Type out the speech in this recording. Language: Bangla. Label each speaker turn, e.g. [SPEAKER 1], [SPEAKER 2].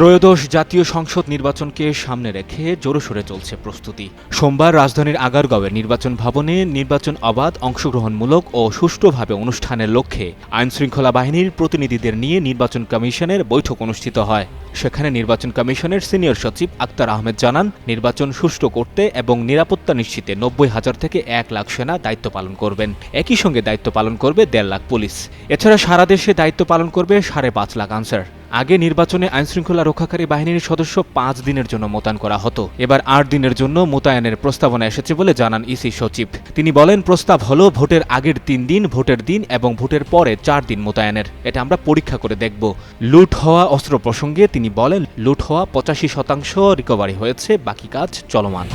[SPEAKER 1] ত্রয়োদশ জাতীয় সংসদ নির্বাচনকে সামনে রেখে জোরসোরে চলছে প্রস্তুতি। সোমবার রাজধানীর আগারগাঁওয়ের নির্বাচন ভবনে নির্বাচন অবাধ অংশগ্রহণমূলক ও সুষ্ঠুভাবে অনুষ্ঠানের লক্ষ্যে আইনশৃঙ্খলা বাহিনীর প্রতিনিধিদের নিয়ে নির্বাচন কমিশনের বৈঠক অনুষ্ঠিত হয়। সেখানে নির্বাচন কমিশনের সিনিয়র সচিব আক্তার আহমেদ জানান, নির্বাচন সুষ্ঠু করতে এবং নিরাপত্তা নিশ্চিতে নব্বই হাজার থেকে এক লাখ সেনা দায়িত্ব পালন করবেন। একই সঙ্গে দায়িত্ব পালন করবে দেড় লাখ পুলিশ। এছাড়া সারা দেশে দায়িত্ব পালন করবে সাড়ে পাঁচ লাখ আনসার। আগে নির্বাচনে আইনশৃঙ্খলা রক্ষাকারী বাহিনীর সদস্য পাঁচ দিনের জন্য মোতায়েন করা হতো। এবার আট দিনের জন্য মোতায়েনের প্রস্তাবনা এসেছে বলে জানান ইসি সচিব। তিনি বলেন, প্রস্তাব হলো ভোটের আগের তিন দিন, ভোটের দিন এবং ভোটের পরে চার দিন মোতায়েনের। এটা আমরা পরীক্ষা করে দেখব। লুট হওয়া অস্ত্র প্রসঙ্গে তিনি বলেন লুট হওয়া পঁচাশি শতাংশ রিকভারি হয়েছে বাকি কাজ চলমান।